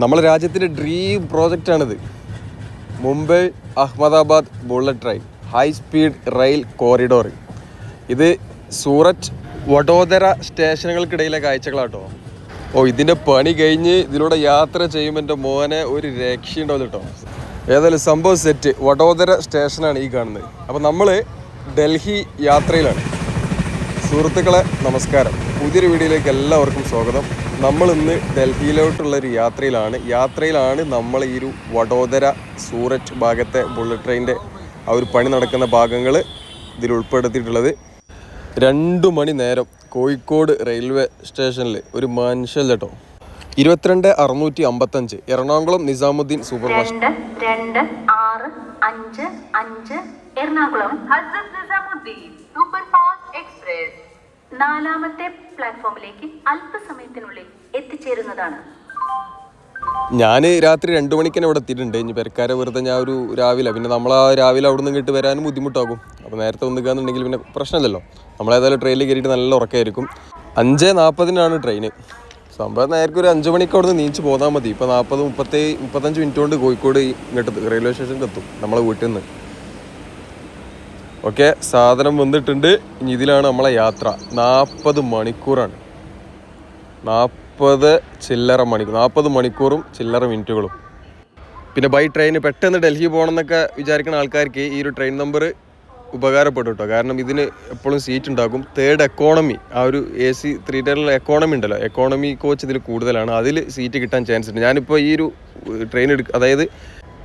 നമ്മളെ രാജ്യത്തിന്റെ dream പ്രോജക്റ്റാണിത് Mumbai Ahmedabad bullet train high speed rail corridor ഇത് സൂററ്റ് വഡോദര സ്റ്റേഷനുകൾക്കിടയിലെ കാഴ്ചകളാട്ടോ. ഓ ഇതിന്റെ പണി കഴിഞ്ഞ് ഇതിലൂടെ യാത്ര ചെയ്യുമ്പോൾ എന്റെ മോനെ ഒരു രക്ഷയുണ്ടാവില്ല കേട്ടോ ഏതായാലും സംഭവം സെറ്റ് വഡോദര സ്റ്റേഷനാണ് ഈ കാണുന്നത്. അപ്പോൾ നമ്മൾ ഡൽഹി യാത്രയിലാണ്. സുഹൃത്തുക്കളെ നമസ്കാരം. പുതിയൊരു വീഡിയോയിലേക്ക് എല്ലാവർക്കും സ്വാഗതം. നമ്മൾ ഇന്ന് ഡൽഹിയിലോട്ടുള്ള ഒരു യാത്രയിലാണ്. യാത്രയിലാണ് നമ്മൾ ഈ ഒരു വഡോദര സൂററ്റ് ഭാഗത്തെ ബുള്ളറ്റ് ട്രെയിനിന്റെ ആ ഒരു പണി നടക്കുന്ന ഭാഗങ്ങൾ ഇതിൽ ഉൾപ്പെടുത്തിയിട്ടുള്ളത്. രണ്ടു മണി നേരം കോഴിക്കോട് റെയിൽവേ സ്റ്റേഷനിൽ ഒരു മനുഷ്യൻ കേട്ടോ. ഇരുപത്തിരണ്ട് അറുന്നൂറ്റി അമ്പത്തഞ്ച് Ernakulam Nizamuddin super fast Ernakulam Nizamuddin super fast express. നാലാമത്തെ പ്ലാറ്റ്ഫോമിലേക്ക് അല്പസമയത്തിനുള്ളിൽ എത്തിച്ചേരുന്നതാണ്. ഞാൻ രാത്രി രണ്ട് മണിക്ക് തന്നെ ഇവിടെ എത്തിയിട്ടുണ്ട്. ഇനി പെരക്കാരെ വെറുതെ ഞാൻ ഒരു രാവിലെ പിന്നെ നമ്മൾ ആ രാവിലെ അവിടെ നിന്ന് ഇങ്ങോട്ട് വരാനും ബുദ്ധിമുട്ടാകും. അപ്പോൾ നേരത്തെ വന്നിക്കാന്നുണ്ടെങ്കിൽ പിന്നെ പ്രശ്നമില്ലല്ലോ. നമ്മളേതായാലും ട്രെയിനിൽ കയറിയിട്ട് നല്ല ഉറക്കമായിരിക്കും അഞ്ച് നാൽപ്പതിനാണ് ട്രെയിന് സംഭവം നേരത്തെ ഒരു അഞ്ച് മണിക്ക് അവിടെ നിന്ന് നീച്ച് പോന്നാൽ മതി. ഇപ്പോൾ നാൽപ്പത് മുപ്പത്തി മുപ്പത്തഞ്ച് മിനിറ്റ് കൊണ്ട് കോഴിക്കോട് ഇങ്ങോട്ട് റെയിൽവേ സ്റ്റേഷനിൽ എത്തും. നമ്മളെ വീട്ടിൽ നിന്ന് ഓക്കെ സാധനം വന്നിട്ടുണ്ട്. ഇനി ഇതിലാണ് നമ്മളെ യാത്ര. നാൽപ്പത് മണിക്കൂറാണ്. നാൽപ്പത് ചില്ലറ മണിക്കൂർ നാൽപ്പത് മണിക്കൂറും ചില്ലറ മിനിറ്റുകളും. പിന്നെ ബൈ ട്രെയിന് പെട്ടെന്ന് ഡൽഹി പോകണം എന്നൊക്കെ വിചാരിക്കുന്ന ആൾക്കാർക്ക് ഈ ഒരു ട്രെയിൻ നമ്പർ ഉപകാരപ്പെടും കേട്ടോ കാരണം ഇതിന് എപ്പോഴും സീറ്റ് ഉണ്ടാക്കും തേർഡ് എക്കോണമി ആ ഒരു എ സി ത്രീ ടയറിലെ എക്കോണമി ഉണ്ടല്ലോ. എക്കോണമി കോച്ച് ഇതിൽ കൂടുതലാണ്. അതിൽ സീറ്റ് കിട്ടാൻ ചാൻസ് ഉണ്ട്. ഞാനിപ്പോൾ ഈ ഒരു ട്രെയിൻ എടുക്കുക അതായത്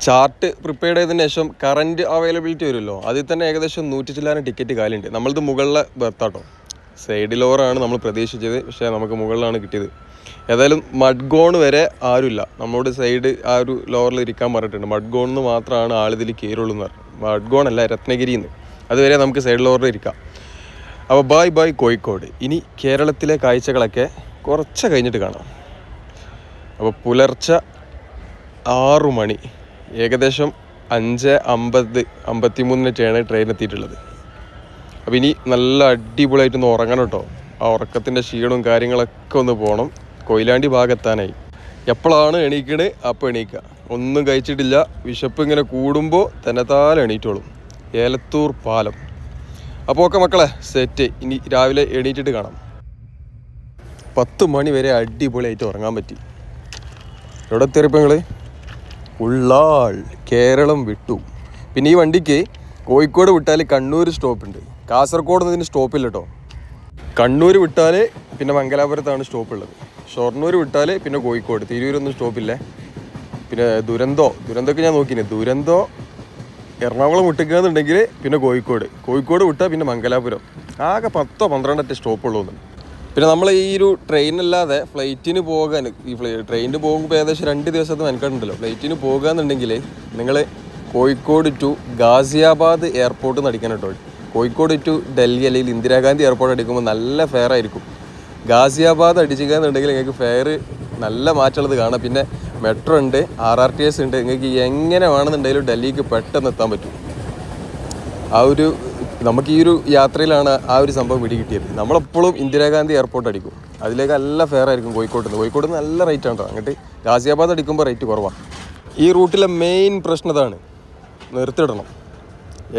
ചാർട്ട് പ്രിപ്പയർ ചെയ്തതിന് ശേഷം കറന്റ് അവൈലബിലിറ്റി വരുമല്ലോ. അതിൽ തന്നെ ഏകദേശം നൂറ്റി ചില്ലാനും ടിക്കറ്റ് കാലുണ്ട്. നമ്മളിത് മുകളിലെ ബർത്താട്ടോ സൈഡ് ലോറാണ് നമ്മൾ പ്രതീക്ഷിച്ചത്. പക്ഷേ നമുക്ക് മുകളിലാണ് കിട്ടിയത്. ഏതായാലും മഡ്ഗോൺ വരെ ആരുമില്ല. നമ്മളോട് സൈഡ് ആ ഒരു ലോറിൽ ഇരിക്കാൻ പറഞ്ഞിട്ടുണ്ട്. മഡ്ഗോൺ എന്ന് മാത്രമാണ് ആളിതിൽ കയറുള്ളൂ എന്ന് പറഞ്ഞു മഡ്ഗോൺ അല്ല രത്നഗിരി എന്ന് അതുവരെ നമുക്ക് സൈഡ് ലോറിൽ ഇരിക്കാം. അപ്പോൾ ബായ് ബായ് കോഴിക്കോട്. ഇനി കേരളത്തിലെ കാഴ്ചകളൊക്കെ കുറച്ച് കഴിഞ്ഞിട്ട് കാണാം. അപ്പോൾ പുലർച്ച ആറു മണി. ഏകദേശം അഞ്ച് അമ്പത് അമ്പത്തി മൂന്നിനൊക്കെയാണ് ട്രെയിൻ എത്തിയിട്ടുള്ളത്. അപ്പോൾ ഇനി നല്ല അടിപൊളിയായിട്ടൊന്ന് ഉറങ്ങണം കേട്ടോ. ആ ഉറക്കത്തിന്റെ ക്ഷീണവും കാര്യങ്ങളൊക്കെ ഒന്ന് പോകണം കൊയിലാണ്ടി ഭാഗത്താനായി എപ്പോഴാണ് എണീക്കണേ? അപ്പോൾ എണീക്കുക ഒന്നും കഴിച്ചിട്ടില്ല. വിശപ്പ് ഇങ്ങനെ കൂടുമ്പോൾ തന്നെത്താലെ എണീറ്റോളും. ഏലത്തൂർ പാലം. അപ്പോൾ ഒക്കെ മക്കളെ സെറ്റ് ഇനി രാവിലെ എണീറ്റിട്ട് കാണാം. പത്ത് മണി വരെ അടിപൊളിയായിട്ട് ഉറങ്ങാൻ പറ്റി. എവിടെ എത്തിയപ്പോൾ ഉള്ളാൾ കേരളം വിട്ടു. പിന്നെ ഈ വണ്ടിക്ക് കോഴിക്കോട് വിട്ടാൽ കണ്ണൂർ സ്റ്റോപ്പ് ഉണ്ട് കാസർഗോഡ് ഇതിന് സ്റ്റോപ്പില്ല കേട്ടോ കണ്ണൂർ വിട്ടാൽ പിന്നെ മംഗലാപുരത്താണ് സ്റ്റോപ്പ് ഉള്ളത് ഷൊർണൂർ വിട്ടാൽ പിന്നെ കോഴിക്കോട്. തിരൂരൊന്നും സ്റ്റോപ്പില്ലേ. പിന്നെ ദുരന്തോ ദുരന്തമൊക്കെ ഞാൻ നോക്കിന് ദുരന്തോ എറണാകുളം വിട്ടിക്കുകയെന്നുണ്ടെങ്കിൽ പിന്നെ കോഴിക്കോട്. കോഴിക്കോട് വിട്ടാൽ പിന്നെ മംഗലാപുരം. ആകെ പത്തോ പന്ത്രണ്ടൊക്കെ സ്റ്റോപ്പ് ഉള്ളൂ പിന്നെ നമ്മൾ ഈ ഒരു ട്രെയിനല്ലാതെ ഫ്ലൈറ്റിന് പോകാൻ ഈ ഫ്ലൈ ട്രെയിനിന് പോകുമ്പോൾ ഏകദേശം രണ്ട് ദിവസത്തെ മെനക്കെട്ടുണ്ടല്ലോ. ഫ്ലൈറ്റിന് പോകുകയെന്നുണ്ടെങ്കിൽ നിങ്ങൾ കോഴിക്കോട് ടു ഗാസിയാബാദ് എയർപോർട്ട് നിന്ന് അടിക്കണം കേട്ടോ. കോഴിക്കോട് ടു ഡൽഹി അല്ലെങ്കിൽ ഇന്ദിരാഗാന്ധി എയർപോർട്ട് അടിക്കുമ്പോൾ നല്ല ഫെയർ ആയിരിക്കും. ഗാസിയാബാദ് അടിച്ചിരിക്കുകയെന്നുണ്ടെങ്കിൽ നിങ്ങൾക്ക് ഫെയർ നല്ല മാറ്റമുള്ളത് കാണാം. പിന്നെ മെട്രോ ഉണ്ട് ആർ ആർ ടി എസ് ഉണ്ട്. നിങ്ങൾക്ക് എങ്ങനെ വേണമെന്നുണ്ടെങ്കിലും ഡൽഹിക്ക് പെട്ടെന്ന് എത്താൻ പറ്റും. ആ ഒരു നമുക്ക് ഈ ഒരു യാത്രയിലാണ് ആ ഒരു സംഭവം പിടികിട്ടിയത് നമ്മളെപ്പോഴും ഇന്ദിരാഗാന്ധി എയർപോർട്ട് അടിക്കും. അതിലേക്ക് നല്ല ഫെയർ ആയിരിക്കും കോഴിക്കോട്ട് നിന്ന് കോഴിക്കോട് നിന്ന് നല്ല റേറ്റ് ആണ് അങ്ങോട്ട് ഗാസിയാബാദ് അടിക്കുമ്പോൾ റേറ്റ് കുറവാണ് ഈ റൂട്ടിലെ മെയിൻ പ്രശ്നം ഇതാണ്. നിർത്തിയിടണം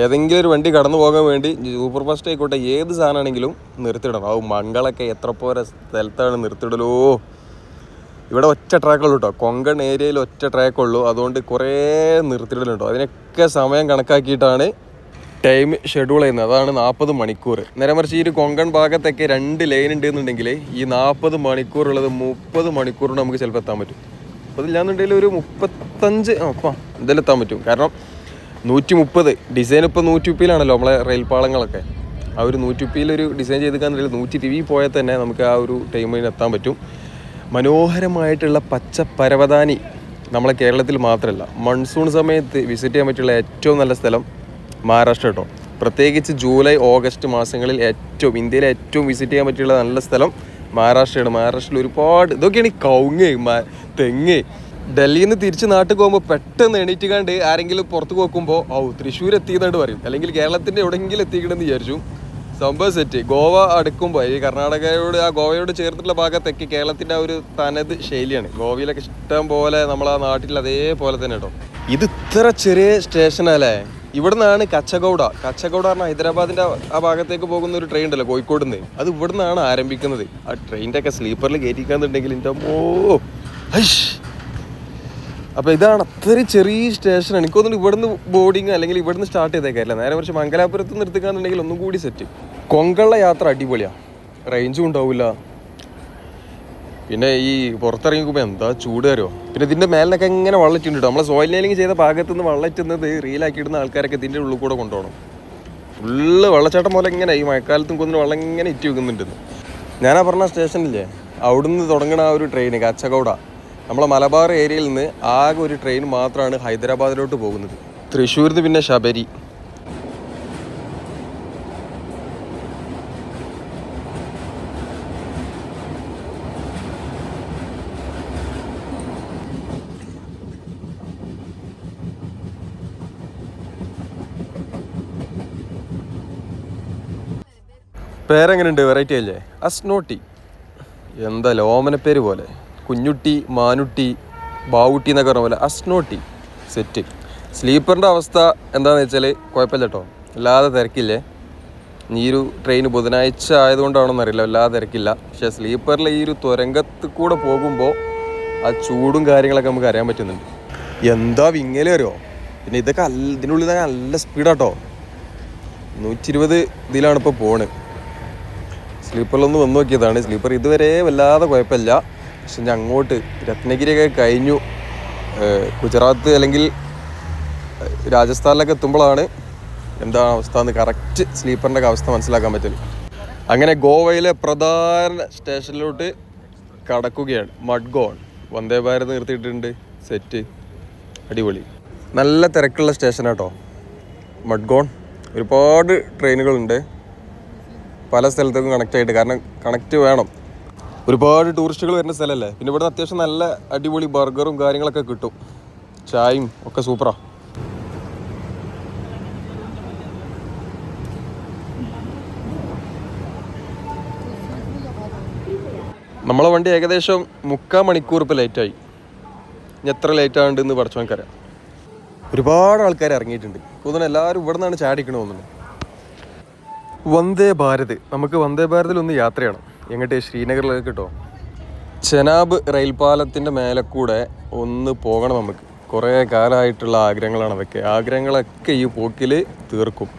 ഏതെങ്കിലും ഒരു വണ്ടി കടന്നു പോകാൻ വേണ്ടി സൂപ്പർ ഫാസ്റ്റ് ആയിക്കോട്ടെ ഏത് സാധനമാണെങ്കിലും നിർത്തിയിടണം ആ മംഗളൊക്കെ എത്ര പോരെ സ്ഥലത്താണ് നിർത്തിയിടലോ ഇവിടെ ഒറ്റ ട്രാക്കുള്ളൂ കേട്ടോ കൊങ്കൺ ഏരിയയിൽ ഒറ്റ ട്രാക്കുള്ളൂ അതുകൊണ്ട് കുറേ നിർത്തിയിടലുണ്ടോ അതിനൊക്കെ സമയം കണക്കാക്കിയിട്ടാണ് ടൈം ഷെഡ്യൂൾ ചെയ്യുന്നത്. അതാണ് നാൽപ്പത് മണിക്കൂർ നേരെ മറിച്ച് ഈ ഒരു കൊങ്കൺ ഭാഗത്തൊക്കെ രണ്ട് ലൈൻ ഉണ്ട് എന്നുണ്ടെങ്കിൽ ഈ നാൽപ്പത് മണിക്കൂർ ഉള്ളത് മുപ്പത് മണിക്കൂറിന് നമുക്ക് ചിലപ്പോൾ എത്താൻ പറ്റും. അപ്പോൾ ഇതില്ലാന്നുണ്ടെങ്കിൽ ഒരു മുപ്പത്തഞ്ച് അപ്പം എത്താൻ പറ്റും. കാരണം നൂറ്റി മുപ്പത് ഡിസൈൻ ഇപ്പോൾ നൂറ്റി മുപ്പതിലാണല്ലോ നമ്മളെ റെയിൽ പാളങ്ങളൊക്കെ ആ ഒരു നൂറ്റി മുപ്പതിലൊരു ഡിസൈൻ ചെയ്തിക്കാന്നുണ്ടെങ്കിൽ നൂറ്റി ഇരുപതിൽ പോയാൽ തന്നെ നമുക്ക് ആ ഒരു ടൈമിന് എത്താൻ പറ്റും. മനോഹരമായിട്ടുള്ള പച്ച പരവതാനി നമ്മളെ കേരളത്തിൽ മാത്രമല്ല മൺസൂൺ സമയത്ത് വിസിറ്റ് ചെയ്യാൻ പറ്റിയുള്ള ഏറ്റവും നല്ല സ്ഥലം മഹാരാഷ്ട്ര കേട്ടോ. പ്രത്യേകിച്ച് ജൂലൈ ഓഗസ്റ്റ് മാസങ്ങളിൽ ഏറ്റവും ഇന്ത്യയിലെ ഏറ്റവും വിസിറ്റ് ചെയ്യാൻ പറ്റിയുള്ള നല്ല സ്ഥലം മഹാരാഷ്ട്രയാണ്. മഹാരാഷ്ട്രയിൽ ഒരുപാട് ഇതൊക്കെയാണ് ഈ കൗങ്ങ് തെങ്ങ്. ഡൽഹിയിൽ നിന്ന് തിരിച്ച് നാട്ടിൽ പോകുമ്പോൾ പെട്ടെന്ന് എണീറ്റ് കണ്ട് ആരെങ്കിലും പുറത്ത് നോക്കുമ്പോൾ ഔ തൃശ്ശൂർ എത്തിയെന്നുണ്ട് പറയും. അല്ലെങ്കിൽ കേരളത്തിന്റെ എവിടെയെങ്കിലും എത്തിക്കണമെന്ന് വിചാരിച്ചു. സംഭവം സെറ്റ് ഗോവ അടുക്കുമ്പോൾ ഈ കർണാടകയോട് ആ ഗോവയോട് ചേർത്തിട്ടുള്ള ഭാഗത്തൊക്കെ കേരളത്തിന്റെ ആ ഒരു തനത് ശൈലിയാണ്. ഗോവയിലൊക്കെ ഇഷ്ടം പോലെ നമ്മളെ നാട്ടിൽ അതേപോലെ തന്നെ കേട്ടോ. ഇത് ഇത്ര ചെറിയ സ്റ്റേഷനല്ലേ ഇവിടുന്നാണ് കച്ചഗൗഡ. കച്ചഗൗഡ പറഞ്ഞാൽ ഹൈദരാബാദിന്റെ ആ ഭാഗത്തേക്ക് പോകുന്ന ഒരു ട്രെയിൻ ഉണ്ടല്ലോ കോഴിക്കോട് നിന്ന് അത് ഇവിടുന്നാണ് ആരംഭിക്കുന്നത്. ആ ട്രെയിന്റെ ഒക്കെ സ്ലീപ്പറിൽ കയറ്റിക്കാന്നുണ്ടെങ്കിൽ എന്റെ ഓ അപ്പൊ ഇതാണ് അത്രയും ചെറിയ സ്റ്റേഷനാണ് എനിക്ക് തോന്നുന്നു ഇവിടുന്ന് ബോർഡിങ് അല്ലെങ്കിൽ ഇവിടുന്ന് സ്റ്റാർട്ട് ചെയ്തേക്കല്ല നേരെ കുറച്ച് മംഗലാപുരത്ത് നിർത്തിക്കാന്നുണ്ടെങ്കിൽ ഒന്നും കൂടി സെറ്റ് കൊങ്കളുള്ള യാത്ര അടിപൊളിയാണ് റേഞ്ചും ഉണ്ടാവില്ല പിന്നെ ഈ പുറത്തിറങ്ങിക്കുമ്പോൾ എന്താ ചൂട് വരുമോ പിന്നെ ഇതിന്റെ മേലിനൊക്കെ എങ്ങനെ വള്ളറ്റുണ്ട് നമ്മളെ സോയിൽ നെയിലിംഗ് ചെയ്ത ഭാഗത്ത് നിന്ന് വള്ളറ്റുന്നത് റീലാക്കി ഇടുന്ന ആൾക്കാരൊക്കെ ഇതിന്റെ ഉള്ളിൽ കൂടെ കൊണ്ടുപോകണം. ഫുള്ള് വെള്ളച്ചാട്ടം പോലെ ഇങ്ങനെ ഈ മഴക്കാലത്തും കൊന്നിട്ട് വെള്ളം ഇങ്ങനെ ഇറ്റി വെക്കുന്നുണ്ടെന്ന് ഞാനാ പറഞ്ഞ സ്റ്റേഷനില്ലേ? അവിടുന്ന് തുടങ്ങണ ആ ഒരു ട്രെയിൻ കച്ചകൗട നമ്മളെ മലബാർ ഏരിയയിൽ നിന്ന് ആകെ ഒരു ട്രെയിൻ മാത്രമാണ് ഹൈദരാബാദിലോട്ട് പോകുന്നത്. തൃശ്ശൂരിൽ പിന്നെ ശബരി. പേരെങ്ങനെയുണ്ട് വെറൈറ്റി അല്ലേ? അസ്നോട്ടി. എന്താ ലോമന പേര് പോലെ. കുഞ്ഞുട്ടി മാനുട്ടി ബാവുട്ടി എന്നൊക്കെ പറഞ്ഞ പോലെ. അസ്നോട്ടി. സെറ്റ് സ്ലീപ്പറിന്റെ അവസ്ഥ എന്താണെന്ന് വെച്ചാൽ കുഴപ്പമില്ല കേട്ടോ അല്ലാതെ തിരക്കില്ലേ? ഈ ഒരു ട്രെയിൻ ബുധനാഴ്ച ആയതുകൊണ്ടാണോ എന്നറിയില്ല വല്ലാതെ തിരക്കില്ല. പക്ഷേ സ്ലീപ്പറിൽ ഈ ഒരു തുരങ്കത്ത് കൂടെ പോകുമ്പോൾ ആ ചൂടും കാര്യങ്ങളൊക്കെ നമുക്ക് അറിയാൻ പറ്റുന്നുണ്ട്. എന്താ വിങ്ങൽ അറിയോ? പിന്നെ ഇതൊക്കെ അല്ല ഇതിനുള്ളിൽ നല്ല സ്പീഡാട്ടോ നൂറ്റി ഇരുപത് ഇതിലാണ് ഇപ്പോൾ പോണ്. സ്ലീപ്പറിലൊന്ന് വന്ന് നോക്കിയതാണ്. സ്ലീപ്പർ ഇതുവരെ വല്ലാതെ കുഴപ്പമില്ല. പക്ഷെ ഞാൻ അങ്ങോട്ട് രത്നഗിരിയൊക്കെ കഴിഞ്ഞു. ഗുജറാത്ത് അല്ലെങ്കിൽ രാജസ്ഥാനിലൊക്കെ എത്തുമ്പോഴാണ് എന്താണ് അവസ്ഥ എന്ന് കറക്റ്റ് സ്ലീപ്പറിന്റെ അവസ്ഥ മനസ്സിലാക്കാൻ പറ്റില്ല അങ്ങനെ ഗോവയിലെ പ്രധാന സ്റ്റേഷനിലോട്ട് കടക്കുകയാണ്. മഡ്ഗോൺ. വന്ദേ ഭാരത് നിർത്തിയിട്ടുണ്ട്. സെറ്റ്. അടിപൊളി. നല്ല തിരക്കുള്ള സ്റ്റേഷനാട്ടോ. മഡ്ഗോൺ. ഒരുപാട് ട്രെയിനുകളുണ്ട്. പല സ്ഥലത്തേക്കും കണക്ട് ആയിട്ട്. കാരണം കണക്ട് വേണം. ഒരുപാട് ടൂറിസ്റ്റുകൾ വരുന്ന സ്ഥലമല്ലേ പിന്നെ ഇവിടുന്ന് അത്യാവശ്യം നല്ല അടിപൊളി ബർഗറും കാര്യങ്ങളൊക്കെ കിട്ടും. ചായയും ഒക്കെ സൂപ്പറാണ് നമ്മളെ വണ്ടി ഏകദേശം മുക്കാൽ മണിക്കൂർ ഇപ്പോൾ ലേറ്റായി ഇനി എത്ര ലേറ്റ് ആണെന്ന് നമുക്കറിയാം ഒരുപാട് ആൾക്കാർ ഇറങ്ങിയിട്ടുണ്ട്. തോന്നുന്നു എല്ലാവരും ഇവിടെ നിന്നാണ് ചാടിക്കണ തോന്നുന്നു. വന്ദേ ഭാരത്. നമുക്ക് വന്ദേ ഭാരതിൽ ഒന്ന് യാത്രയാണ് എങ്ങോട്ട്? ശ്രീനഗറിലേക്ക് കേട്ടോ ചെനാബ് റെയിൽപാലത്തിന്റെ മേലെ കൂടെ ഒന്ന് പോകണം നമുക്ക്. കുറേ കാലമായിട്ടുള്ള ആഗ്രഹങ്ങളാണ് അതൊക്കെ ആഗ്രഹങ്ങളൊക്കെ ഈ പോക്കിൽ തീർക്കും.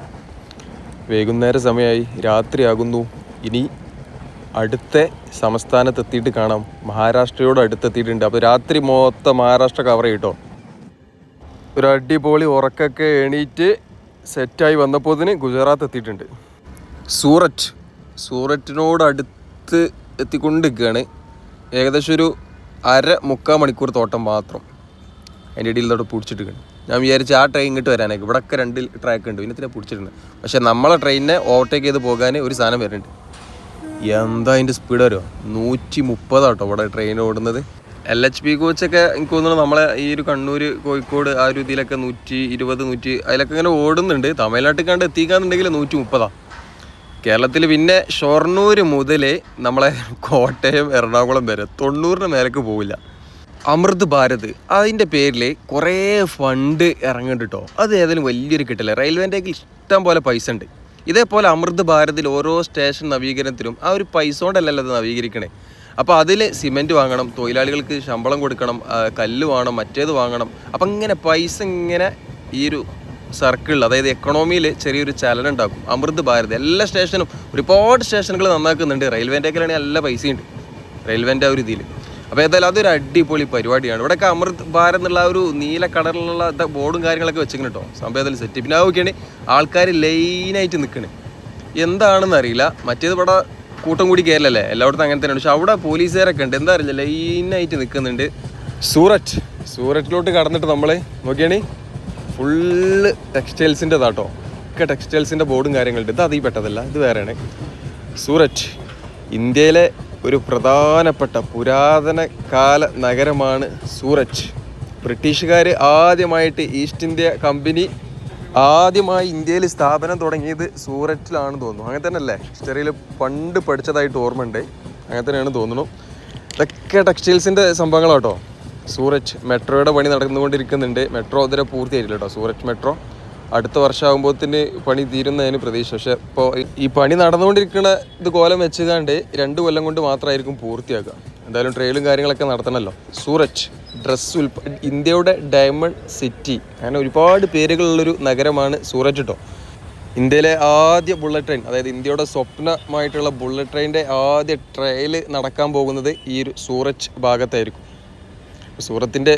വൈകുന്നേര സമയമായി. രാത്രിയാകുന്നു. ഇനി അടുത്ത സംസ്ഥാനത്ത് എത്തിയിട്ട് കാണാം. മഹാരാഷ്ട്രയോട് അടുത്തെത്തിയിട്ടുണ്ട്. അപ്പോൾ രാത്രി മൊത്തം മഹാരാഷ്ട്ര കവർ ചെയ്യട്ടോ ഒരു അടിപൊളി ഉറക്കൊക്കെ എണീറ്റ് സെറ്റായി വന്നപ്പോൾ ഗുജറാത്ത് എത്തിയിട്ടുണ്ട്. സൂററ്റ് സൂററ്റിനോട് അടുത്ത് എത്തിക്കൊണ്ടിരിക്കുകയാണ്. ഏകദേശം ഒരു അര മുക്കാൽ മണിക്കൂർ തോട്ടം മാത്രം അതിന്റെ ഇടയിൽ തൊട്ട് പിടിച്ചിട്ടിരിക്കുകയാണ്. ഞാൻ വിചാരിച്ചു ആ ട്രെയിൻ ഇങ്ങോട്ട് വരാനൊക്കെ ഇവിടെയൊക്കെ രണ്ട് ട്രാക്ക് ഉണ്ട്. പിന്നെ പിടിച്ചിട്ടുണ്ട്. പക്ഷേ നമ്മളെ ട്രെയിനിനെ ഓവർടേക്ക് ചെയ്ത് പോകാൻ ഒരു സാധനം വരുന്നുണ്ട്. എന്താ അതിന്റെ സ്പീഡ് വരുമോ നൂറ്റി മുപ്പതാട്ടോ ഇവിടെ ട്രെയിൻ ഓടുന്നത്. എൽ എച്ച് പി കോച്ചൊക്കെ എനിക്ക് തോന്നുന്നു നമ്മളെ ഈ ഒരു കണ്ണൂർ കോഴിക്കോട് ആ ഒരു ഇതിലൊക്കെ നൂറ്റി ഇരുപത് നൂറ്റി അതിലൊക്കെ ഇങ്ങനെ ഓടുന്നുണ്ട്. തമിഴ്നാട്ടിൽ കണ്ട് എത്തിക്കാന്നുണ്ടെങ്കിൽ നൂറ്റി മുപ്പതാ കേരളത്തിൽ പിന്നെ ഷൊർണൂർ മുതൽ നമ്മളെ കോട്ടയം എറണാകുളം വരെ തൊണ്ണൂറിന് മേലേക്ക് പോവില്ല. അമൃത് ഭാരത് അതിന്റെ പേരിൽ കുറേ ഫണ്ട് ഇറങ്ങുന്നുണ്ട് അത് ഏതായാലും വലിയൊരു കിട്ടില്ല റെയിൽവേന്റെ ഇഷ്ടം പോലെ പൈസ ഉണ്ട്. ഇതേപോലെ അമൃത് ഭാരതിൽ ഓരോ സ്റ്റേഷൻ നവീകരണത്തിനും ആ ഒരു പൈസ കൊണ്ടല്ലല്ലോ അത് നവീകരിക്കണേ. അപ്പോൾ അതിൽ സിമെന്റ് വാങ്ങണം തൊഴിലാളികൾക്ക് ശമ്പളം കൊടുക്കണം കല്ല് വാങ്ങണം മറ്റേത് വാങ്ങണം. അപ്പം ഇങ്ങനെ പൈസ ഇങ്ങനെ ഈ ഒരു സർക്കിളിൽ അതായത് എക്കണോമിയിൽ ചെറിയൊരു ചലനം ഉണ്ടാക്കും. അമൃത് ഭാരത് എല്ലാ സ്റ്റേഷനും ഒരുപാട് സ്റ്റേഷനുകൾ നന്നാക്കുന്നുണ്ട്. റെയിൽവേന്റെ ഒക്കെ ആണെങ്കിൽ നല്ല പൈസയുണ്ട്. റെയിൽവേന്റെ ആ ഒരു ഇതിൽ അപ്പോൾ ഏതായാലും അതൊരു അടിപൊളി പരിപാടിയാണ്. ഇവിടെയൊക്കെ അമൃത് ഭാരത് എന്നുള്ള ഒരു നീല കളറിലുള്ള ബോർഡും കാര്യങ്ങളൊക്കെ വെച്ചിരിക്കണം കേട്ടോ സംഭവം ഏതായാലും സെറ്റ് പിന്നെ നോക്കിയാണ് ആൾക്കാർ ലൈനായിട്ട് നിൽക്കണേ എന്താണെന്ന് അറിയില്ല. മറ്റേത് ഇവിടെ കൂട്ടം കൂടി കയറില്ലല്ലേ എല്ലായിടത്തും അങ്ങനെ തന്നെയാണ്. പക്ഷെ അവിടെ പോലീസുകാരൊക്കെ ഉണ്ട്. എന്താ അറിയില്ല. ലൈനായിട്ട് നിൽക്കുന്നുണ്ട് സൂററ്റ്. സൂററ്റിലോട്ട് കടന്നിട്ട് നമ്മൾ നോക്കിയാണേ ഫുള്ള് ടെക്സ്റ്റൈൽസിന്റെ ഇതാട്ടോ. ഒക്കെ ടെക്സ്റ്റൈൽസിന്റെ ബോർഡും കാര്യങ്ങളുണ്ട്. ഇത് അതീ പെട്ടതല്ല ഇത് വേറെയാണ്. സൂററ്റ് ഇന്ത്യയിലെ ഒരു പ്രധാനപ്പെട്ട പുരാതന കാല നഗരമാണ് സൂററ്റ്. ബ്രിട്ടീഷുകാർ ആദ്യമായിട്ട് ഈസ്റ്റ് ഇന്ത്യ കമ്പനി ആദ്യമായി ഇന്ത്യയിൽ സ്ഥാപനം തുടങ്ങിയത് സൂററ്റിലാണെന്ന് തോന്നുന്നു. അങ്ങനെ തന്നെ അല്ലേ ഹിസ്റ്ററിയിൽ പണ്ട് പഠിച്ചതായിട്ട് ഓർമ്മയുണ്ട്. അങ്ങനെ തന്നെയാണ് തോന്നുന്നു. ഇതൊക്കെ ടെക്സ്റ്റൈൽസിന്റെ സംഭവങ്ങളാട്ടോ. സൂററ്റ് മെട്രോയുടെ പണി നടന്നുകൊണ്ടിരിക്കുന്നുണ്ട്. മെട്രോ അതിരെ പൂർത്തിയായിട്ടില്ല കേട്ടോ. സൂററ്റ് മെട്രോ അടുത്ത വർഷമാകുമ്പോഴത്തിന് പണി തീരുന്നതിന് പ്രതീക്ഷ. പക്ഷെ ഇപ്പോൾ ഈ പണി നടന്നുകൊണ്ടിരിക്കുന്ന ഇത് കോലം വെച്ചുകാണ്ട് രണ്ട് കൊല്ലം കൊണ്ട് മാത്രമായിരിക്കും പൂർത്തിയാക്കുക. എന്തായാലും ട്രെയിലും കാര്യങ്ങളൊക്കെ നടത്തണമല്ലോ. സൂററ്റ് ഡ്രസ് ഉൽപ്പ ഇന്ത്യയുടെ ഡയമണ്ട് സിറ്റി. അങ്ങനെ ഒരുപാട് പേരുകളുള്ളൊരു നഗരമാണ് സൂററ്റ് കേട്ടോ ഇന്ത്യയിലെ ആദ്യ ബുള്ളറ്റ് ട്രെയിൻ അതായത് ഇന്ത്യയുടെ സ്വപ്നമായിട്ടുള്ള ബുള്ളറ്റ് ട്രെയിനിന്റെ ആദ്യ ട്രയൽ നടക്കാൻ പോകുന്നത് ഈ ഒരു സൂററ്റ് ഭാഗത്തായിരിക്കും. സൂറത്തിന്റെ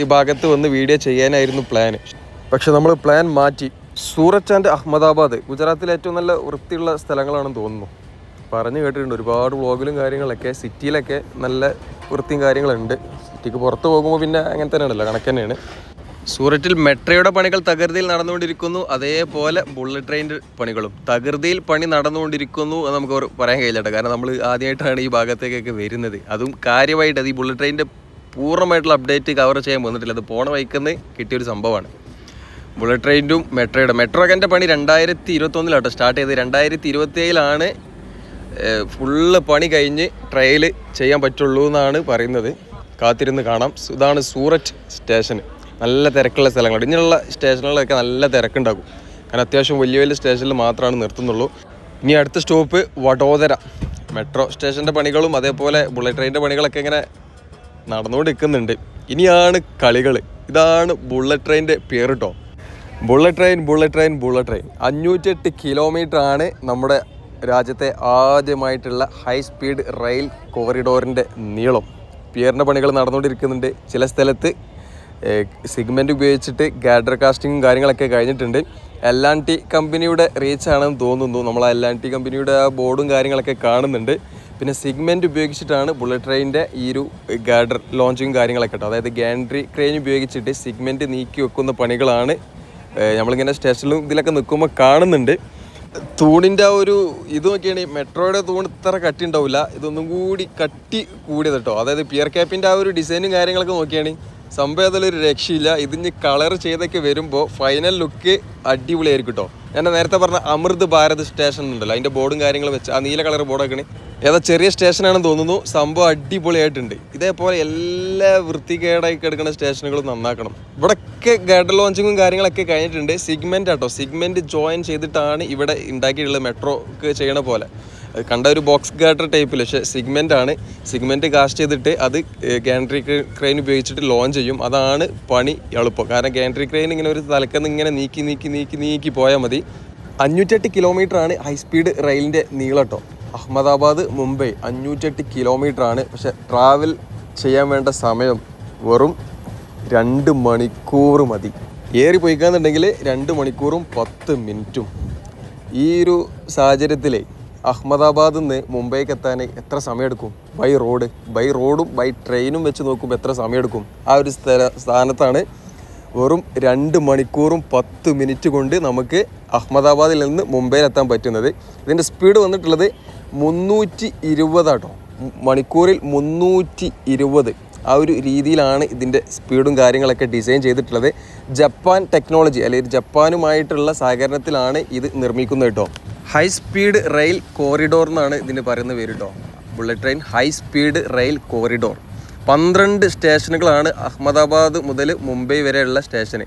ഈ ഭാഗത്ത് വന്ന് വീഡിയോ ചെയ്യാനായിരുന്നു പ്ലാൻ പക്ഷെ നമ്മൾ പ്ലാൻ മാറ്റി. സൂറത്ത് ആൻഡ് അഹമ്മദാബാദ് ഗുജറാത്തിലെ ഏറ്റവും നല്ല വൃത്തിയുള്ള സ്ഥലങ്ങളാണെന്ന് തോന്നുന്നു. പറഞ്ഞു കേട്ടിട്ടുണ്ട് ഒരുപാട് വ്ളോഗിലും കാര്യങ്ങളൊക്കെ സിറ്റിയിലൊക്കെ നല്ല വൃത്തിയും കാര്യങ്ങളുണ്ട്. സിറ്റിക്ക് പുറത്ത് പോകുമ്പോൾ പിന്നെ അങ്ങനെ തന്നെയാണല്ലോ കണക്ക് തന്നെയാണ്. സൂററ്റിൽ മെട്രോയുടെ പണികൾ തകൃതിയിൽ നടന്നുകൊണ്ടിരിക്കുന്നു അതേപോലെ ബുള്ളറ്റ് ട്രെയിന്റെ പണികളും. തകൃതിയിൽ പണി നടന്നുകൊണ്ടിരിക്കുന്നു എന്ന് നമുക്ക് പറയാൻ കഴിയില്ല കാരണം നമ്മൾ ആദ്യമായിട്ടാണ് ഈ ഭാഗത്തേക്കൊക്കെ വരുന്നത്. അതും കാര്യമായിട്ട് അത് ഈ ബുള്ളറ്റ് ട്രെയിനിന്റെ പൂർണമായിട്ടുള്ള അപ്ഡേറ്റ് കവർ ചെയ്യാൻ വന്നിട്ടില്ല. അത് പോണ വൈക്കുന്ന കിട്ടിയൊരു സംഭവമാണ്. ബുള്ളറ്റ് ട്രെയിനും മെട്രോയുടെ മെട്രോക്കന്റെ പണി രണ്ടായിരത്തി ഇരുപത്തൊന്നിലാട്ടോ സ്റ്റാർട്ട് ചെയ്തത്. രണ്ടായിരത്തി ഇരുപത്തി ഏഴിലാണ് ഫുള്ള് പണി കഴിഞ്ഞ് ട്രയൽ ചെയ്യാൻ പറ്റുള്ളൂ എന്നാണ് പറയുന്നത്. കാത്തിരുന്ന് കാണാം. ഇതാണ് സൂററ്റ് സ്റ്റേഷൻ. നല്ല തിരക്കുള്ള സ്ഥലങ്ങൾ ഇങ്ങനെയുള്ള സ്റ്റേഷനുകളൊക്കെ നല്ല തിരക്കുണ്ടാകും. കാരണം അത്യാവശ്യം വലിയ വലിയ സ്റ്റേഷനിൽ മാത്രമാണ് നിർത്തുന്നുള്ളൂ. ഇനി അടുത്ത സ്റ്റോപ്പ് വഡോദര. മെട്രോ സ്റ്റേഷന്റെ പണികളും അതേപോലെ ബുള്ളറ്റ് ട്രെയിനിന്റെ പണികളൊക്കെ ഇങ്ങനെ നടന്നുകൊണ്ടിരിക്കുന്നുണ്ട്. ഇനിയാണ് കളികൾ ഇതാണ് ബുള്ളറ്റ് ട്രെയിനിന്റെ പേര് കേട്ടോ bullet train bullet train bullet train അഞ്ഞൂറ്റെട്ട് kilometre ആണ് നമ്മുടെ രാജ്യത്തെ ആദ്യമായിട്ടുള്ള ഹൈ സ്പീഡ് റെയിൽ കോറിഡോറിന്റെ നീളം. പിയറിന്റെ പണികൾ നടന്നുകൊണ്ടിരിക്കുന്നുണ്ട്. ചില സ്ഥലത്ത് സിഗ്മെന്റ് ഉപയോഗിച്ചിട്ട് ഗാഡർ കാസ്റ്റിങ്ങും കാര്യങ്ങളൊക്കെ കഴിഞ്ഞിട്ടുണ്ട്. എൽ ആൻ ടി കമ്പനിയുടെ റീച്ചാണെന്ന് തോന്നുന്നു. നമ്മൾ എൽ ആൻ ടി കമ്പനിയുടെ ആ ബോർഡും കാര്യങ്ങളൊക്കെ കാണുന്നുണ്ട്. പിന്നെ സിഗ്മെന്റ് ഉപയോഗിച്ചിട്ടാണ് ബുള്ളറ്റ് ട്രെയിനിന്റെ ഈ ഒരു ഗാഡർ ലോഞ്ചിങ് കാര്യങ്ങളൊക്കെ കേട്ടോ അതായത് ഗാൻഡ്രി ക്രെയിൻ ഉപയോഗിച്ചിട്ട് സിഗ്മെന്റ് നീക്കി വെക്കുന്ന പണികളാണ് നമ്മളിങ്ങനെ സ്റ്റേഷനിലും ഇതിലൊക്കെ നിൽക്കുമ്പോൾ കാണുന്നുണ്ട്. തൂണിന്റെ ആ ഒരു ഇത് നോക്കിയാണ് മെട്രോയുടെ തൂൺ ഇത്ര കട്ടി ഉണ്ടാവില്ല ഇതൊന്നും കൂടി കട്ടി കൂടിയത് കേട്ടോ അതായത് പിയർ ക്യാപ്പിന്റെ ആ ഒരു ഡിസൈനും കാര്യങ്ങളൊക്കെ നോക്കിയാണ് സംഭവം ഒരു രക്ഷയില്ല. ഇതിന് കളർ ചെയ്തൊക്കെ വരുമ്പോൾ ഫൈനൽ ലുക്ക് അടിപൊളിയായിരിക്കും കേട്ടോ ഞാൻ നേരത്തെ പറഞ്ഞ അമൃത് ഭാരത് സ്റ്റേഷൻ ഉണ്ടല്ലോ അതിന്റെ ബോർഡും കാര്യങ്ങളും വെച്ച് ആ നീല കളർ ബോർഡൊക്കെ ഏതാ ചെറിയ സ്റ്റേഷനാണെന്ന് തോന്നുന്നു സംഭവം അടിപൊളിയായിട്ടുണ്ട്. ഇതേപോലെ എല്ലാ വൃത്തികേടായി കിടക്കുന്ന സ്റ്റേഷനുകളും നന്നാക്കണം. ഇവിടെയൊക്കെ ഗൈഡ് ലോഞ്ചിങ്ങും കാര്യങ്ങളൊക്കെ കഴിഞ്ഞിട്ടുണ്ട്. സിഗ്മെന്റ് ആട്ടോ. സിഗ്മെന്റ് ജോയിൻ ചെയ്തിട്ടാണ് ഇവിടെ ഉണ്ടാക്കിയിട്ടുള്ളത് മെട്രോക്ക് ചെയ്യണ പോലെ. അത് കണ്ട ഒരു ബോക്സ് ഗാർഡർ ടൈപ്പിൽ പക്ഷേ സിഗ്മെന്റ് ആണ്. സിഗ്മെന്റ് കാസ്റ്റ് ചെയ്തിട്ട് അത് ഗാൻട്രി ക്രെയിൻ ഉപയോഗിച്ചിട്ട് ലോഞ്ച് ചെയ്യും. അതാണ് പണി എളുപ്പം. കാരണം ഗാൻട്രി ക്രെയിൻ ഇങ്ങനെ ഒരു തലക്കന്ന് ഇങ്ങനെ നീക്കി നീക്കി നീക്കി നീക്കി പോയാൽ മതി. അഞ്ഞൂറ്റെട്ട് കിലോമീറ്റർ ആണ് ഹൈ സ്പീഡ് റെയിലിന്റെ നീളട്ടോ അഹമ്മദാബാദ് മുംബൈ. അഞ്ഞൂറ്റെട്ട് കിലോമീറ്റർ ആണ്. പക്ഷെ ട്രാവൽ ചെയ്യാൻ വേണ്ട സമയം വെറും രണ്ട് മണിക്കൂർ മതി. ഏറി പോയിക്കാന്നുണ്ടെങ്കിൽ രണ്ട് മണിക്കൂറും പത്ത് മിനിറ്റും. ഈ ഒരു സാഹചര്യത്തിൽ അഹമ്മദാബാദിൽ നിന്ന് മുംബൈക്ക് എത്താൻ എത്ര സമയമെടുക്കും ബൈ റോഡ് ബൈ റോഡും ബൈ ട്രെയിനും വെച്ച് നോക്കുമ്പോൾ എത്ര സമയമെടുക്കും? ആ ഒരു സ്ഥല സ്ഥാനത്താണ് വെറും രണ്ട് മണിക്കൂറും പത്ത് മിനിറ്റ് കൊണ്ട് നമുക്ക് അഹമ്മദാബാദിൽ നിന്ന് മുംബൈയിൽ എത്താൻ പറ്റുന്നത്. ഇതിന്റെ സ്പീഡ് വന്നിട്ടുള്ളത് മുന്നൂറ്റി ഇരുപതാട്ടോ മണിക്കൂറിൽ മുന്നൂറ്റി ഇരുപത് ആ ഒരു രീതിയിലാണ് ഇതിന്റെ സ്പീഡും കാര്യങ്ങളൊക്കെ ഡിസൈൻ ചെയ്തിട്ടുള്ളത്. ജപ്പാൻ ടെക്നോളജി അല്ലെങ്കിൽ ജപ്പാനുമായിട്ടുള്ള സഹകരണത്തിലാണ് ഇത് നിർമ്മിക്കുന്നത് കേട്ടോ ഹൈ സ്പീഡ് റെയിൽ കോറിഡോർ എന്നാണ് ഇതിന് പറയുന്ന പേര് കേട്ടോ bullet train high speed rail corridor പന്ത്രണ്ട് സ്റ്റേഷനുകളാണ് അഹമ്മദാബാദ് മുതൽ മുംബൈ വരെയുള്ള സ്റ്റേഷന്.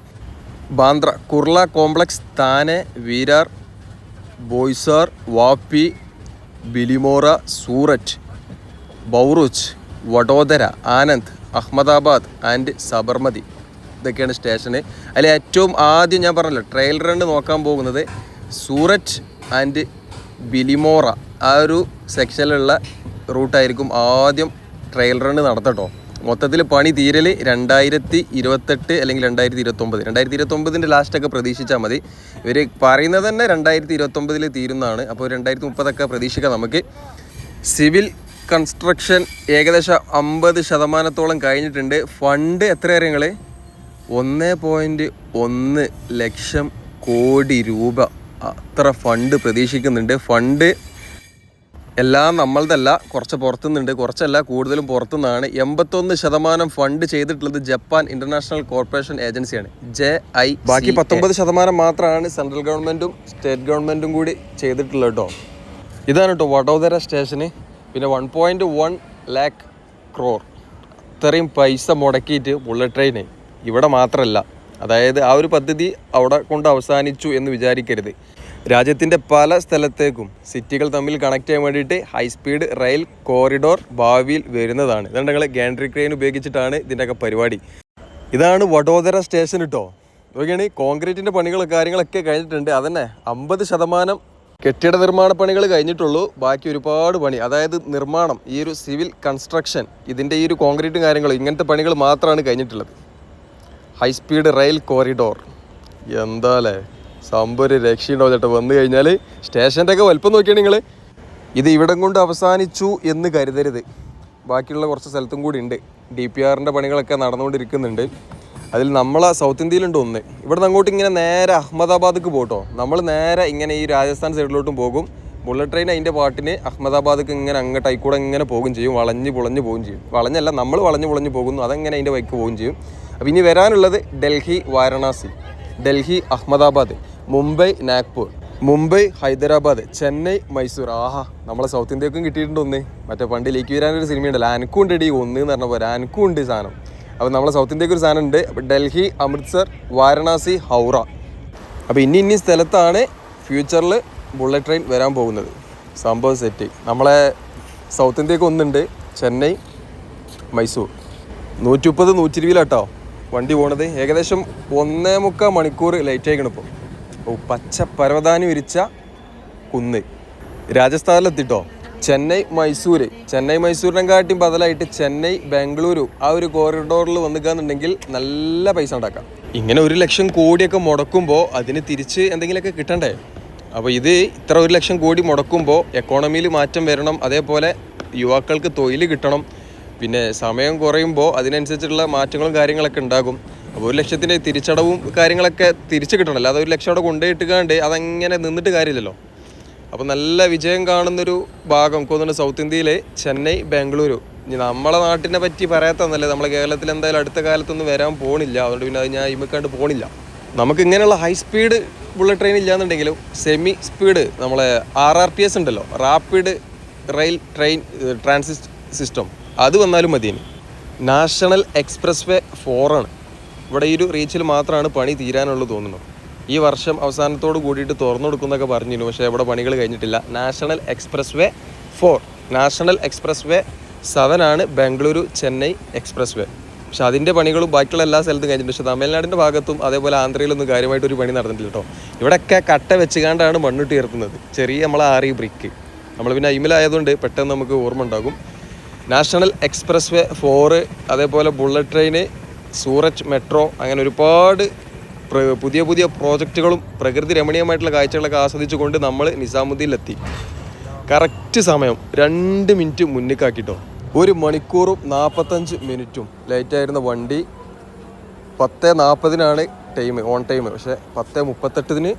Bandra Kurla complex Thane Virar Boisar Vapi Bilimora Surat Bharuch Vadodara Anand Ahmedabad and Sabarmati. ഇതൊക്കെയാണ് സ്റ്റേഷന്. അതിൽ ഏറ്റവും ആദ്യം ഞാൻ പറഞ്ഞല്ലോ ട്രെയിൽ റൺ നോക്കാൻ പോകുന്നത് സൂററ്റ് ആൻഡ് ബിലിമോറ ആ ഒരു സെക്ഷനിലുള്ള റൂട്ടായിരിക്കും ആദ്യം ട്രയൽ റൺ നടത്തട്ടോ. മൊത്തത്തിൽ പണി തീരൽ രണ്ടായിരത്തി ഇരുപത്തെട്ട് അല്ലെങ്കിൽ രണ്ടായിരത്തി ഇരുപത്തൊമ്പത് രണ്ടായിരത്തി ഇരുപത്തൊമ്പതിന്റെ ലാസ്റ്റൊക്കെ പ്രതീക്ഷിച്ചാൽ മതി. ഇവർ പറയുന്നത് തന്നെ രണ്ടായിരത്തി ഇരുപത്തൊമ്പതിൽ തീരുന്നതാണ്. അപ്പോൾ രണ്ടായിരത്തി മുപ്പതൊക്കെ പ്രതീക്ഷിക്കാം നമുക്ക്. സിവിൽ കൺസ്ട്രക്ഷൻ ഏകദേശം അമ്പത് ശതമാനത്തോളം കഴിഞ്ഞിട്ടുണ്ട്. ഫണ്ട് എത്ര നിങ്ങൾ ഒന്ന് പോയിന്റ് ഒന്ന് ലക്ഷം കോടി രൂപ. അത്ര ഫണ്ട് പ്രതീക്ഷിക്കുന്നുണ്ട്. ഫണ്ട് എല്ലാം നമ്മളതല്ല കുറച്ച് പുറത്തുനിന്നുണ്ട് കുറച്ചല്ല കൂടുതലും പുറത്തുനിന്നാണ് എൺപത്തൊന്ന് ശതമാനം ഫണ്ട് ചെയ്തിട്ടുള്ളത് ജപ്പാൻ ഇന്റർനാഷണൽ കോർപ്പറേഷൻ ഏജൻസിയാണ് ജെ ഐ ബാക്കി പത്തൊമ്പത് ശതമാനം മാത്രമാണ് സെൻട്രൽ ഗവൺമെന്റും സ്റ്റേറ്റ് ഗവൺമെന്റും കൂടി ചെയ്തിട്ടുള്ളത് കേട്ടോ ഇതാണ് കേട്ടോ വഡോദര സ്റ്റേഷന് പിന്നെ one point one lakh crore അത്രയും പൈസ മുടക്കിയിട്ട് ബുള്ളറ്റ് ട്രെയിന് ഇവിടെ മാത്രമല്ല അതായത് ആ ഒരു പദ്ധതി അവിടെ കൊണ്ട് അവസാനിച്ചു എന്ന് വിചാരിക്കരുത്. രാജ്യത്തിന്റെ പല സ്ഥലത്തേക്കും സിറ്റികൾ തമ്മിൽ കണക്ട് ചെയ്യാൻ വേണ്ടിയിട്ട് ഹൈ സ്പീഡ് റെയിൽ കോറിഡോർ ഭാവിയിൽ വരുന്നതാണ്. ഇതാണ് ഞങ്ങൾ ഗാൻഡ്രി ക്രെയിൻ ഉപയോഗിച്ചിട്ടാണ് ഇതിന്റെയൊക്കെ പരിപാടി. ഇതാണ് വഡോദര സ്റ്റേഷൻ കേട്ടോ നോക്കിയാണ് ഈ കോൺക്രീറ്റിന്റെ പണികളും കാര്യങ്ങളൊക്കെ കഴിഞ്ഞിട്ടുണ്ട്. അതന്നെ അമ്പത് ശതമാനം കെട്ടിട നിർമ്മാണ പണികൾ കഴിഞ്ഞിട്ടുള്ളൂ. ബാക്കി ഒരുപാട് പണി. അതായത് നിർമ്മാണം ഈ ഒരു സിവിൽ കൺസ്ട്രക്ഷൻ ഇതിന്റെ ഈ ഒരു കോൺക്രീറ്റും കാര്യങ്ങളും ഇങ്ങനത്തെ പണികൾ മാത്രമാണ് കഴിഞ്ഞിട്ടുള്ളത്. High speed rail corridor. എന്താലേ? സംഭവം ഒരു രക്ഷയുണ്ടാവും ചേട്ടാ. വന്നു കഴിഞ്ഞാൽ സ്റ്റേഷന്റെ ഒക്കെ വലുപ്പം നോക്കിയാണ് നിങ്ങൾ ഇത് ഇവിടം കൊണ്ട് അവസാനിച്ചു എന്ന് കരുതരുത്. ബാക്കിയുള്ള കുറച്ച് സ്ഥലത്തും കൂടി ഉണ്ട്. ഡി പി ആറിന്റെ പണികളൊക്കെ നടന്നുകൊണ്ടിരിക്കുന്നുണ്ട്. അതിൽ നമ്മളെ സൗത്ത് ഇന്ത്യയിലുണ്ട് ഒന്ന്. ഇവിടെ അങ്ങോട്ട് ഇങ്ങനെ നേരെ അഹമ്മദാബാദിക്ക് പോട്ടോ. നമ്മൾ നേരെ ഇങ്ങനെ ഈ രാജസ്ഥാൻ സൈഡിലോട്ടും പോകും. ബുള്ളറ്റ് ട്രെയിൻ അതിന്റെ പാട്ടിന് അഹമ്മദാബാദിക്ക് ഇങ്ങനെ അങ്ങോട്ട് ആയിക്കൂടെ ഇങ്ങനെ പോകുകയും ചെയ്യും. വളഞ്ഞ് പുളഞ്ഞ് പോകും ചെയ്യും. വളഞ്ഞല്ല നമ്മൾ വളഞ്ഞ് പുളഞ്ഞ് പോകുന്നു. അതെങ്ങനെ അതിന്റെ ബൈക്ക് പോകും ചെയ്യും. അപ്പോൾ ഇനി വരാനുള്ളത് ഡൽഹി വാരണാസി ഡൽഹി അഹമ്മദാബാദ് മുംബൈ നാഗ്പൂർ മുംബൈ ഹൈദരാബാദ് ചെന്നൈ മൈസൂർ. ആഹാ നമ്മളെ സൗത്ത് ഇന്ത്യക്കും കിട്ടിയിട്ടുണ്ട് ഒന്ന്. മറ്റേ പണ്ട് ലേക്ക് വരാനൊരു സിനിമയുണ്ടല്ലോ. അനക്കും ഉണ്ട് ഡി ഒന്ന് എന്ന് പറഞ്ഞ പോലെ അനക്കും ഉണ്ട് സാധനം. അപ്പോൾ നമ്മളെ സൗത്ത് ഇന്ത്യയ്ക്ക് ഒരു സാധനം ഉണ്ട്. അപ്പോൾ ഡൽഹി അമൃത്സർ വാരണാസി ഹൗറ. അപ്പോൾ ഇനി ഇനി സ്ഥലത്താണ് ഫ്യൂച്ചറിൽ ബുള്ളറ്റ് ട്രെയിൻ വരാൻ പോകുന്നത്. സംഭവം സെറ്റ് നമ്മളെ സൗത്ത് ഇന്ത്യയ്ക്ക് ഒന്നുണ്ട്. ചെന്നൈ മൈസൂർ. നൂറ്റി മുപ്പത് നൂറ്റി ഇരുപതിലാട്ടോ വണ്ടി പോണത് ഏകദേശം ഒന്നേ മുക്കാൽ മണിക്കൂർ ലേറ്റ് ആയിക്കണം ഇപ്പോൾ ഓ പച്ച പരവതാനി വിരിച്ച കുന്ന്. രാജസ്ഥാനിലെത്തിട്ടോ? ചെന്നൈ മൈസൂർ ചെന്നൈ മൈസൂരിനെക്കാട്ടിയും ബദലായിട്ട് ചെന്നൈ ബാംഗ്ലൂരു ആ ഒരു കോറിഡോറിൽ വന്നിക്കാന്നുണ്ടെങ്കിൽ നല്ല പൈസ ഉണ്ടാക്കാം. ഇങ്ങനെ ഒരു ലക്ഷം കോടിയൊക്കെ മുടക്കുമ്പോൾ അതിന് തിരിച്ച് എന്തെങ്കിലുമൊക്കെ കിട്ടണ്ടേ? അപ്പോൾ ഇത് ഇത്ര ഒരു ലക്ഷം കോടി മുടക്കുമ്പോൾ എക്കോണമിയിൽ മാറ്റം വരണം. അതേപോലെ യുവാക്കൾക്ക് തൊഴിൽ കിട്ടണം. പിന്നെ സമയം കുറയുമ്പോൾ അതിനനുസരിച്ചുള്ള മാറ്റങ്ങളും കാര്യങ്ങളൊക്കെ ഉണ്ടാകും. അപ്പോൾ ഒരു ലക്ഷത്തിന്റെ തിരിച്ചടവും കാര്യങ്ങളൊക്കെ തിരിച്ചു കിട്ടണമല്ലോ അതൊരു ലക്ഷം അവിടെ കൊണ്ടുപോയിട്ടിക്കാണ്ട് അതങ്ങനെ നിന്നിട്ട് കാര്യമില്ലല്ലോ. അപ്പോൾ നല്ല വിജയം കാണുന്നൊരു ഭാഗം തോന്നുന്നു സൗത്ത് ഇന്ത്യയിലെ ചെന്നൈ ബാംഗ്ലൂരു. ഇനി നമ്മളെ നാട്ടിനെ പറ്റി പറയാത്തന്നല്ലേ നമ്മളെ കേരളത്തിൽ എന്തായാലും അടുത്ത കാലത്തൊന്നും വരാൻ പോണില്ല. അതുകൊണ്ട് പിന്നെ അത് ഞാൻ ഇമ്മക്കാണ്ട് പോണില്ല. നമുക്ക് ഇങ്ങനെയുള്ള ഹൈ സ്പീഡ് ബുള്ളറ്റ് ട്രെയിൻ ഇല്ലാന്നുണ്ടെങ്കിലും സെമി സ്പീഡ് നമ്മളെ ആർ ആർ ടി എസ് ഉണ്ടല്ലോ. Rapid rail train transit system അത് വന്നാലും മതി നാഷണൽ എക്സ്പ്രസ് വേ ഫോറാണ് ഇവിടെ ഈ ഒരു റീച്ചിൽ മാത്രമാണ് പണി തീരാനുള്ളത് തോന്നുന്നു ഈ വർഷം അവസാനത്തോട് കൂടിയിട്ട് തുറന്നു കൊടുക്കുന്നൊക്കെ പറഞ്ഞിരുന്നു പക്ഷേ ഇവിടെ പണികൾ കഴിഞ്ഞിട്ടില്ല. National expressway four. National expressway seven ആണ് ബാംഗ്ലൂരു ചെന്നൈ എക്സ്പ്രസ് വേ പക്ഷെ അതിന്റെ പണികളും ബാക്കിയുള്ള എല്ലാ സ്ഥലത്തും കഴിഞ്ഞിട്ടുണ്ട്. പക്ഷേ തമിഴ്നാടിന്റെ ഭാഗത്തും അതേപോലെ ആന്ധ്രയിലൊന്നും കാര്യമായിട്ട് ഒരു പണി നടന്നിട്ടില്ല കേട്ടോ. ഇവിടെയൊക്കെ കട്ട വെച്ചുകാണ്ടാണ് മണ്ണിട്ട് ഉയർത്തുന്നത് ചെറിയ നമ്മളെ ആറി ബ്രിക്ക്. നമ്മൾ പിന്നെ അയിമിലായതുകൊണ്ട് പെട്ടെന്ന് നമുക്ക് ഓർമ്മ ഉണ്ടാകും. നാഷണൽ എക്സ്പ്രസ് വേ ഫോറ് അതേപോലെ ബുള്ളറ്റ് ട്രെയിന് സൂറജ് മെട്രോ അങ്ങനെ ഒരുപാട് പുതിയ പുതിയ പ്രോജക്റ്റുകളും പ്രകൃതി രമണീയമായിട്ടുള്ള കാഴ്ചകളൊക്കെ ആസ്വദിച്ചുകൊണ്ട് നമ്മൾ നിസാമുദ്ദീനിലെത്തി. കറക്റ്റ് സമയം രണ്ട് മിനിറ്റ് മുന്നിക്കാക്കിട്ടോ. ഒരു മണിക്കൂറും നാൽപ്പത്തഞ്ച് മിനിറ്റും. ലേറ്റായിരുന്ന വണ്ടി പത്ത് നാൽപ്പതിനാണ് ടൈം ഓൺ ടൈം പക്ഷേ പത്ത് മുപ്പത്തെട്ടിന്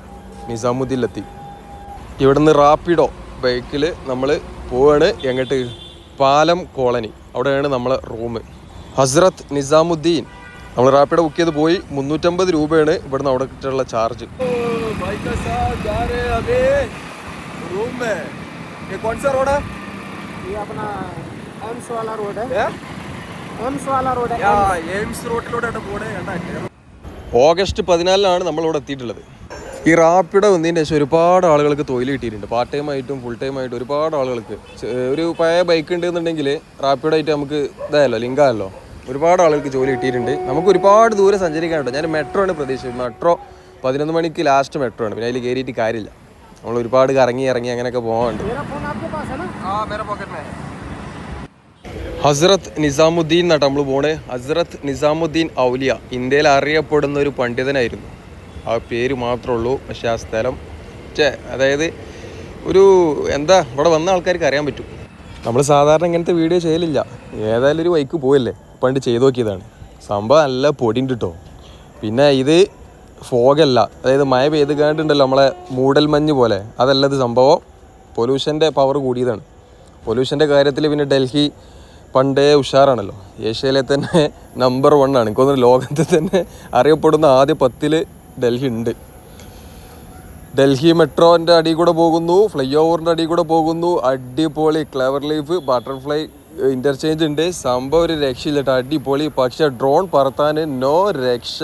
നിസാമുദ്ദീനിലെത്തി. ഇവിടുന്ന് റാപ്പിഡോ ബൈക്കിൽ നമ്മൾ പോവാണ്. എങ്ങോട്ട്? പാലം കോളനി. അവിടെയാണ് നമ്മളെ റൂം ഹസ്രത്ത് നിസാമുദ്ദീൻ. നമ്മൾ റാപ്പിടെ ബുക്ക് ചെയ്ത് പോയി. മുന്നൂറ്റമ്പത് രൂപയാണ് ഇവിടുന്ന് അവിടെ കിട്ടിയുള്ള ചാർജ് ഓഗസ്റ്റ് പതിനാലിനാണ് നമ്മളിവിടെ എത്തിയിട്ടുള്ളത്. ഈ റാപ്പിഡ വന്നതിന് ശേഷം ഒരുപാട് ആളുകൾക്ക് തൊഴിൽ കിട്ടിയിട്ടുണ്ട്. പാർട്ട് ടൈം ആയിട്ടും ഫുൾ ടൈം ആയിട്ടും ഒരുപാട് ആളുകൾക്ക്. ഒരു പഴയ ബൈക്ക് ഉണ്ടെന്നുണ്ടെങ്കിൽ റാപ്പിഡ് ആയിട്ട് നമുക്ക് ഇതായല്ലോ ലിങ്കായല്ലോ. ഒരുപാട് ആളുകൾക്ക് ജോലി കിട്ടിയിട്ടുണ്ട്. നമുക്ക് ഒരുപാട് ദൂരെ സഞ്ചരിക്കാനുണ്ട്. ഞാൻ മെട്രോ ആണ് പ്രതീക്ഷിച്ചത്. മെട്രോ പതിനൊന്ന് മണിക്ക് ലാസ്റ്റ് മെട്രോ ആണ്. പിന്നെ അതിൽ കയറിയിട്ട് കാര്യമില്ല. നമ്മൾ ഒരുപാട് കറങ്ങി ഇറങ്ങി അങ്ങനെയൊക്കെ പോകാനുണ്ട് ഹസ്രത്ത് നിസാമുദ്ദീൻ എന്നാണ് നമ്മൾ പോണേ. ഹസ്രത്ത് നിസാമുദ്ദീൻ ഔലിയ. ഇന്ത്യയിൽ അറിയപ്പെടുന്ന ഒരു പണ്ഡിതനായിരുന്നു. ആ പേര് മാത്രമേ ഉള്ളൂ. പക്ഷെ ആ സ്ഥലം ചേ അതായത് ഒരു എന്താ ഇവിടെ വന്ന ആൾക്കാർക്ക് അറിയാൻ പറ്റും. നമ്മൾ സാധാരണ ഇങ്ങനത്തെ വീഡിയോ ചെയ്യലില്ല. ഏതായാലും ഒരു വൈക്ക് പോയല്ലേ? പണ്ട് ചെയ്തു നോക്കിയതാണ്. സംഭവം നല്ല പൊടിയുണ്ട് കേട്ടോ പിന്നെ ഇത് ഫോഗല്ല. അതായത് മഴ പെയ്ത് കണ്ടുണ്ടല്ലോ നമ്മളെ മൂടൽ മഞ്ഞ് പോലെ. അതല്ല ഇത് സംഭവം പൊല്യൂഷന്റെ പവർ കൂടിയതാണ്. പൊല്യൂഷന്റെ കാര്യത്തിൽ പിന്നെ ഡൽഹി പണ്ടേ ഉഷാറാണല്ലോ. ഏഷ്യയിലെ തന്നെ നമ്പർ വൺ ആണ്. എനിക്ക് തോന്നുന്നു ലോകത്തിൽ തന്നെ അറിയപ്പെടുന്ന ആദ്യ പത്തിൽ ഡൽഹി ഉണ്ട് ഡൽഹി മെട്രോന്റെ അടി കൂടെ പോകുന്നു ഫ്ലൈ ഓവറിന്റെ അടി കൂടെ പോകുന്നു. അടിപൊളി ക്ലവർ ലീഫ് ബട്ടർഫ്ലൈ ഇന്റർചേഞ്ച് ഉണ്ട്. സംഭവം ഒരു രക്ഷയില്ല അടിപൊളി. പക്ഷെ ഡ്രോൺ പറത്താൻ നോ രക്ഷ.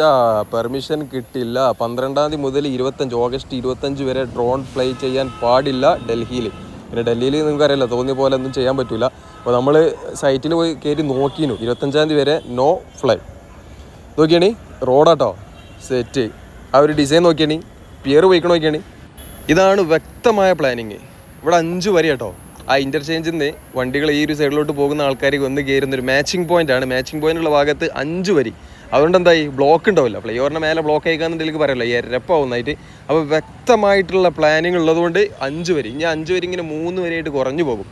പെർമിഷൻ കിട്ടില്ല. പന്ത്രണ്ടാം തീയതി മുതൽ ഇരുപത്തഞ്ച് ഓഗസ്റ്റ് ഇരുപത്തഞ്ച് വരെ ഡ്രോൺ ഫ്ലൈ ചെയ്യാൻ പാടില്ല ഡൽഹിയിൽ. പിന്നെ ഡൽഹിയിൽ നിങ്ങൾക്കറിയില്ല തോന്നിയ പോലെ ഒന്നും ചെയ്യാൻ പറ്റില്ല അപ്പോൾ നമ്മൾ സൈറ്റിൽ പോയി കയറി നോക്കിയിരുന്നു ഇരുപത്തഞ്ചാം തീയതി വരെ നോ ഫ്ലൈ നോക്കിയാണി? റോഡാട്ടോ? സെറ്റ് ആ ഒരു ഡിസൈൻ നോക്കിയാണി പിയർ പോയിക്കണ നോക്കിയാണി. ഇതാണ് വ്യക്തമായ പ്ലാനിങ് ഇവിടെ അഞ്ച് വരി കേട്ടോ. ആ ഇന്റർചേഞ്ചിൽ നിന്ന് വണ്ടികൾ ഈ ഒരു സൈഡിലോട്ട് പോകുന്ന ആൾക്കാർക്ക് വന്ന് കയറുന്ന ഒരു മാച്ചിങ് പോയിന്റ് ആണ്. മാച്ചിങ് പോയിന്റുള്ള ഭാഗത്ത് അഞ്ച് വരി. അതുകൊണ്ട് എന്തായി? ബ്ലോക്ക് ഉണ്ടാവില്ല. ഫ്ലൈ ഓവറിന്റെ മേലെ ബ്ലോക്ക് അയക്കാന്നുണ്ടെങ്കിൽ പറയല്ലോ ഇരപ്പാവുന്നതായിട്ട് അപ്പോൾ വ്യക്തമായിട്ടുള്ള പ്ലാനിങ് ഉള്ളതുകൊണ്ട് അഞ്ച് വരി. ഇനി അഞ്ച് വരി ഇങ്ങനെ മൂന്ന് വരെയായിട്ട് കുറഞ്ഞു പോകും.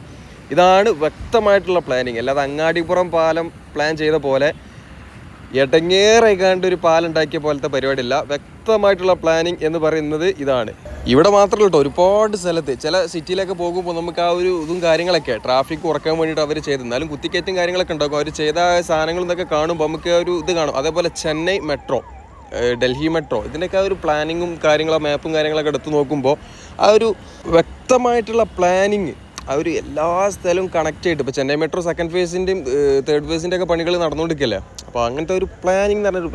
ഇതാണ് വ്യക്തമായിട്ടുള്ള പ്ലാനിങ് അല്ലാതെ അങ്ങാടിപ്പുറം പാലം പ്ലാൻ ചെയ്ത പോലെ എടങ്ങേറേക്കാണ്ട് ഒരു പാലുണ്ടാക്കിയ പോലത്തെ പരിപാടിയില്ല. വ്യക്തമായിട്ടുള്ള പ്ലാനിങ് എന്ന് പറയുന്നത് ഇതാണ്. ഇവിടെ മാത്രമല്ല കേട്ടോ ഒരുപാട് സ്ഥലത്ത് ചില സിറ്റിയിലൊക്കെ പോകുമ്പോൾ നമുക്ക് ആ ഒരു ഇതും കാര്യങ്ങളൊക്കെ ട്രാഫിക് കുറയ്ക്കാൻ വേണ്ടിയിട്ട് അവർ ചെയ്ത് എന്നാലും കുത്തിക്കയറ്റും കാര്യങ്ങളൊക്കെ ഉണ്ടാക്കും. അവർ ചെയ്ത സാധനങ്ങൾ എന്നൊക്കെ കാണുമ്പോൾ നമുക്ക് ഒരു ഇത് കാണും. അതേപോലെ ചെന്നൈ മെട്രോ ഡൽഹി മെട്രോ ഇതിന്റെയൊക്കെ ആ ഒരു പ്ലാനിങ്ങും കാര്യങ്ങളും മാപ്പും കാര്യങ്ങളൊക്കെ എടുത്തു നോക്കുമ്പോൾ ആ ഒരു വ്യക്തമായിട്ടുള്ള പ്ലാനിങ് ആ ഒരു എല്ലാ സ്ഥലവും കണക്ട് ചെയ്തിട്ട് ഇപ്പോൾ ചെന്നൈ മെട്രോ സെക്കൻഡ് ഫേസിന്റെയും തേർഡ് ഫേസിന്റെയൊക്കെ പണികൾ നടന്നുകൊണ്ടിരിക്കല്ലേ അപ്പോൾ അങ്ങനത്തെ ഒരു പ്ലാനിങ് എന്ന് പറഞ്ഞൊരു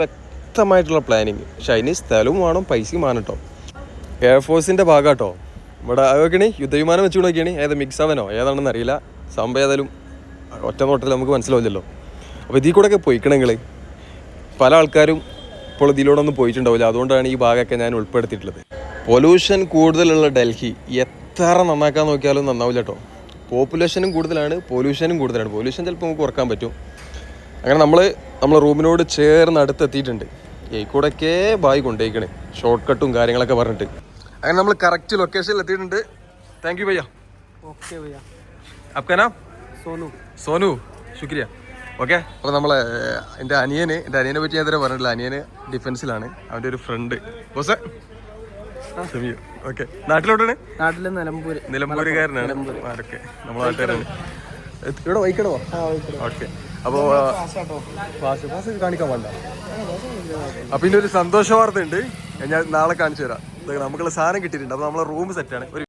വ്യക്തമായിട്ടുള്ള പ്ലാനിങ് പക്ഷെ അതിന് സ്ഥലവും വേണം പൈസയും വേണം കേട്ടോ എയർഫോഴ്സിന്റെ ഭാഗം കേട്ടോ ഇവിടെ അതൊക്കെയാണ് യുദ്ധവിമാനം വെച്ച് നോക്കിയാണ് ഏത് മിക്സ് അവനോ ഏതാണെന്ന് അറിയില്ല. സംഭവം ഏതായാലും ഒറ്റ നോട്ടത്തിൽ നമുക്ക് മനസ്സിലാവില്ലല്ലോ. അപ്പോൾ ഇതിൽ കൂടെയൊക്കെ പോയിക്കണെങ്കിൽ പല ആൾക്കാരും ഇപ്പോൾ ഇതിലൂടെ ഒന്നും പോയിട്ടുണ്ടാവില്ല. അതുകൊണ്ടാണ് ഈ ഭാഗമൊക്കെ ഞാൻ ഉൾപ്പെടുത്തിയിട്ടുള്ളത്. പൊല്യൂഷൻ കൂടുതലുള്ള ഡൽഹി എത്ര നന്നാക്കാൻ നോക്കിയാലും നന്നാവില്ല കേട്ടോ പോപ്പുലേഷനും കൂടുതലാണ് പൊല്യൂഷനും കൂടുതലാണ്. പൊല്യൂഷൻ ചിലപ്പോൾ നമുക്ക് കുറയ്ക്കാൻ പറ്റും. അങ്ങനെ നമ്മൾ നമ്മളെ റൂമിനോട് ചേർന്ന് അടുത്തെത്തിയിട്ടുണ്ട്. കൂടക്കേ ബായി കൊണ്ടേക്കണേ. ഷോർട്ട് കട്ടും കാര്യങ്ങളൊക്കെ പറഞ്ഞിട്ട്. അങ്ങനെ നമ്മൾ കറക്റ്റ് ലൊക്കേഷനിൽ എത്തിയിട്ടുണ്ട്. താങ്ക് യു ഭയ്യ. ഓക്കെ ഭയ്യ. സോനു. സോനു ശുക്രിയ. ഓക്കെ അപ്പോൾ നമ്മളെ എന്റെ അനിയന് എന്റെ അനിയനെ പറ്റി ഞാൻ ഇതുവരെ പറഞ്ഞിട്ടില്ല. അനിയന് ഡിഫൻസിലാണ് അവന്റെ ഒരു ഫ്രണ്ട് ബോസ് ഓക്കെ നാട്ടിലോട്ടാണ്? നാട്ടിലെ നിലമ്പൂർ നിലമ്പൂരുകാരനാണ്. ഓക്കെ. നമ്മളെ ആൾക്കാരാണ് ഇവിടെ വൈക്കണോ ഓക്കെ അപ്പോൾ പാസ് പാസ് കാണിക്കാൻ വേണ്ട അപ്പൊ ഇതിന്റെ ഒരു സന്തോഷ വാർത്ത ഉണ്ട്. ഞാൻ നാളെ കാണിച്ചു തരാം. നമുക്കുള്ള സാധനം കിട്ടിയിട്ടുണ്ട്. അപ്പൊ നമ്മളെ റൂം സെറ്റ് ഒരു